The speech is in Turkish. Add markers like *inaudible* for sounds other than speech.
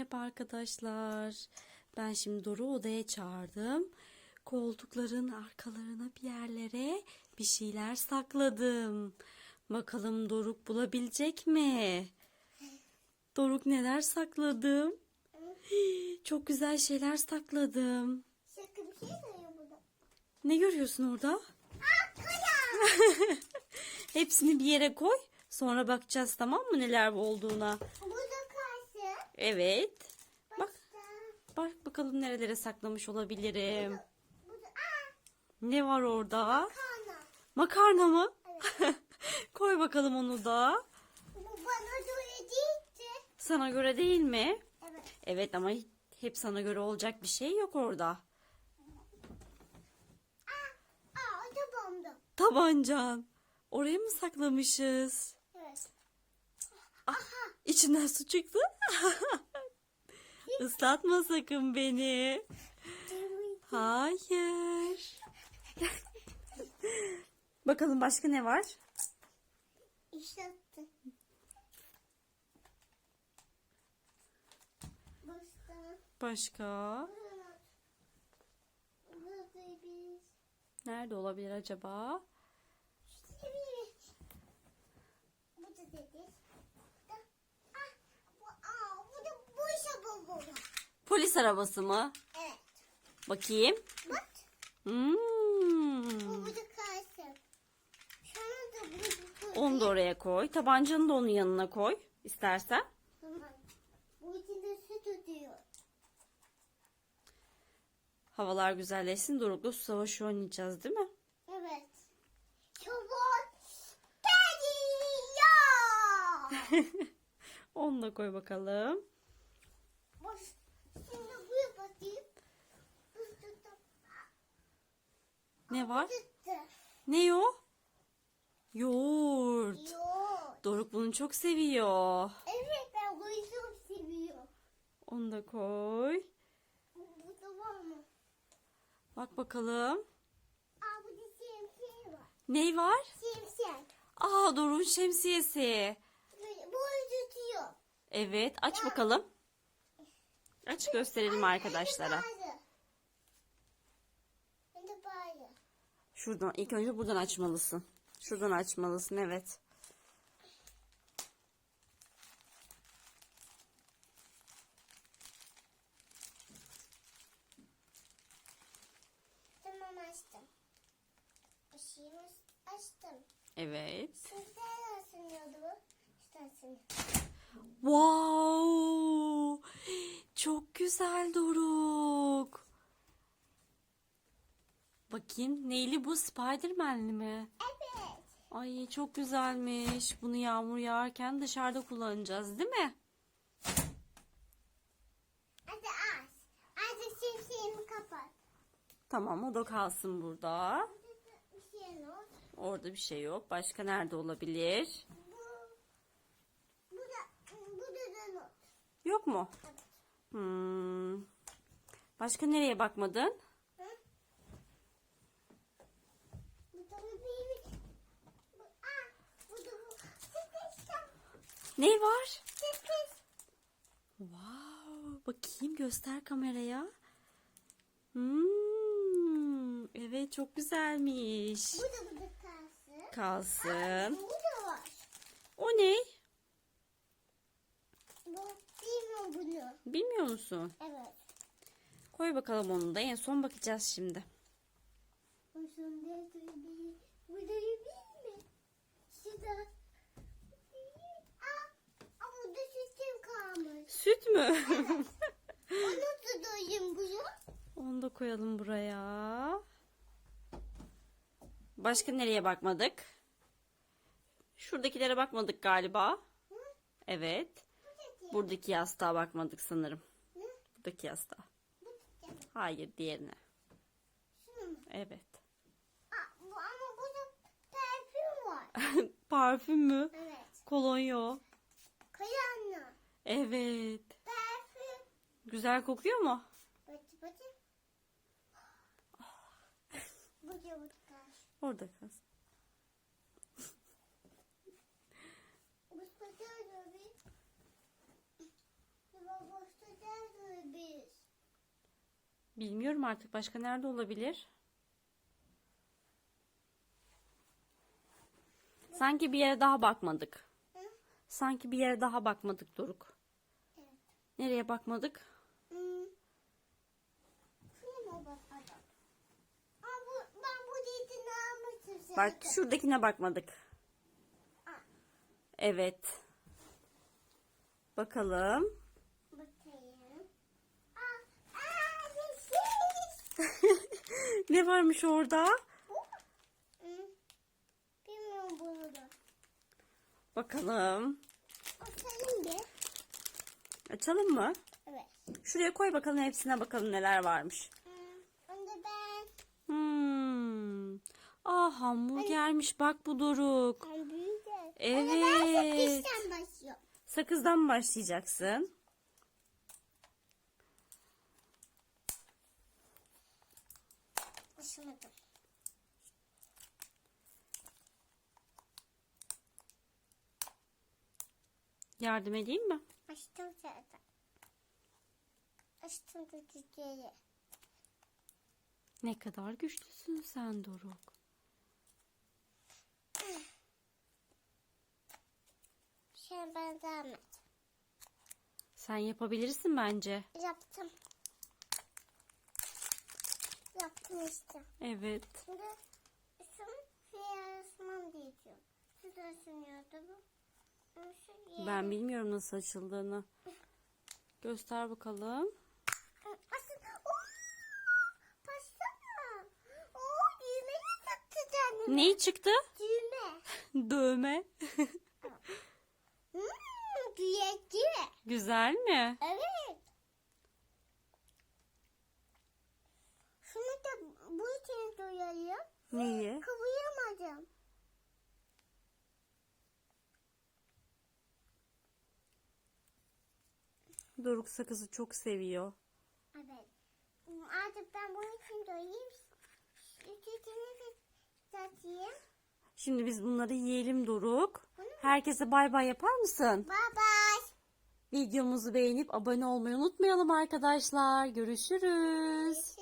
Merhaba arkadaşlar. Ben şimdi Doruk'u odaya çağırdım. Koltukların arkalarına bir yerlere bir şeyler sakladım. Bakalım Doruk bulabilecek mi? Doruk neler sakladım? *gasps* Çok güzel şeyler sakladım. Şey. Ne görüyorsun orada? *laughs* Hepsini bir yere koy. Sonra bakacağız tamam mı neler olduğuna. burada. Evet. Bak, bak bakalım nerelere saklamış olabilirim. Ne var orada? kana. Makarna mı? *laughs* Koy bakalım onu da. Bu bana göre değildi. Sana göre değil mi? Evet. Evet ama hep sana göre olacak bir şey yok orada. Aa. Aa bomba. Tabancan. Oraya mı saklamışız? İçinden su çıktı. *laughs* Islatma sakın beni. Hayır. Bakalım başka ne var? İşte. Başka? Nerede olabilir acaba? Bu da dedi. Bu da. Ah. Bu, aa, bu da bu işe bomba. Polis arabası mı? Evet. Bakayım. Bak. Hmm. Bu burada kalsın. Şunu da. Onu da oraya koy. Tabancanı da onun yanına koy. istersen. Tamam. Bu içinde su tutuyor. Havalar güzelleşsin. Doruk'la su savaşı oynayacağız değil mi? Evet. Çabuk. Geliyor. *laughs* Onu da koy bakalım. Bak. Şimdi buraya bakayım. Bu tuttum. Ne var? Ne o? Yoğurt. Yok. Doruk bunu çok seviyor. Evet ben bunu çok seviyorum. Onu da koy. Bu da var mı? Bak bakalım. Aa burada şemsiye var. Ney var? Şemsiye. Aa Doruk'un şemsiyesi. Bu tutuyor. Evet aç bakalım. Aç gösterelim arkadaşlara. Şuradan ilk önce buradan açmalısın. Şuradan açmalısın evet. Tamam açtım. Işığımı açtım. Evet. Sizler ısınıyordu bu. Isınıyor. Wow! Çok güzel Doruk. Bakayım neyli bu Spiderman'li mi? Evet. Ay çok güzelmiş. Bunu yağmur yağarken dışarıda kullanacağız değil mi? Hadi aç. Artık şemsiyemi kapat. Tamam o da kalsın burada. Bir şey yok. Orada bir şey yok. Başka nerede olabilir? Bu, bu da, bu da da not. Yok mu? Evet. Hmm. Başka nereye bakmadın? Hı? Bu da bir, bu, aa, bu da bu. Sıkıştım. Ne var? Sıkış. Wow, bakayım göster kameraya. Hmm, evet çok güzelmiş. Bu da bu da kalsın. Kalsın. Bu da var. O ne? Bu bilmiyorum bunu. Bilmiyor musun? Evet. Koy bakalım onu da en son bakacağız şimdi. Sonunda bir, bu da bir mi? Şurada. Aa, aa, burada sütüm kalmış. Süt mü? *laughs* Onu tutayım bunu. onu da koyalım buraya. Başka nereye bakmadık? Şuradakilere bakmadık galiba. Hı? Evet. Bu da Buradaki yastığa bakmadık sanırım. Hı? Buradaki yastığa. Bu da Hayır diğerine. Şunu mu? Evet. Aa, bu, ama burada parfüm var. *laughs* Parfüm mü? Evet. Kolonya. Kayanlı. Evet. Parfüm. Güzel kokuyor mu? Da. Orada kalsın. Bilmiyorum artık başka nerede olabilir? Sanki bir yere daha bakmadık. Sanki bir yere daha bakmadık Doruk. Nereye bakmadık? Hmm. Şuna mı bakalım? Aa, bu, ben bu dediğini almıştım. Bak zaten. şuradakine bakmadık. Aa, Evet. Bakalım. bakayım. Aa, aa, yeşil. *laughs* ne varmış orada? Hmm. Bilmiyorum bunu da. Bakalım. Açalım mı? Evet. Şuraya koy bakalım hepsine bakalım neler varmış. Hmm. Önce ben. Hmm. Aa hamburgermiş bak bu Doruk. Ben büyüdüm. Evet. Ben sakızdan başlıyorum. Sakızdan başlayacaksın? Başlamadım. Yardım edeyim mi? Açtım zaten. Açtım da çiçeği. Ne kadar güçlüsün sen Doruk. Şimdi ben devam et. Sen yapabilirsin bence. Yaptım. Yaptım işte. Evet. Şimdi şunu yarısman diyeceğim. Siz düşünüyordu bu. Ben bilmiyorum nasıl açıldığını. Göster bakalım. Asıl. Oo! Baksana. Oo, düğme de taktı kendine. Ne çıktı? Düğme. Dövme. *laughs* Hmm. Güzel mi? Evet. Şunu da bu için duyayım. Neyi? Kıvıramadım. Doruk sakızı çok seviyor. Evet. Artık ben bunun için doyayım. De satayım. Şimdi biz bunları yiyelim Doruk. Herkese bay bay yapar mısın? Bye bye. Videomuzu beğenip abone olmayı unutmayalım arkadaşlar. Görüşürüz. Görüşürüz.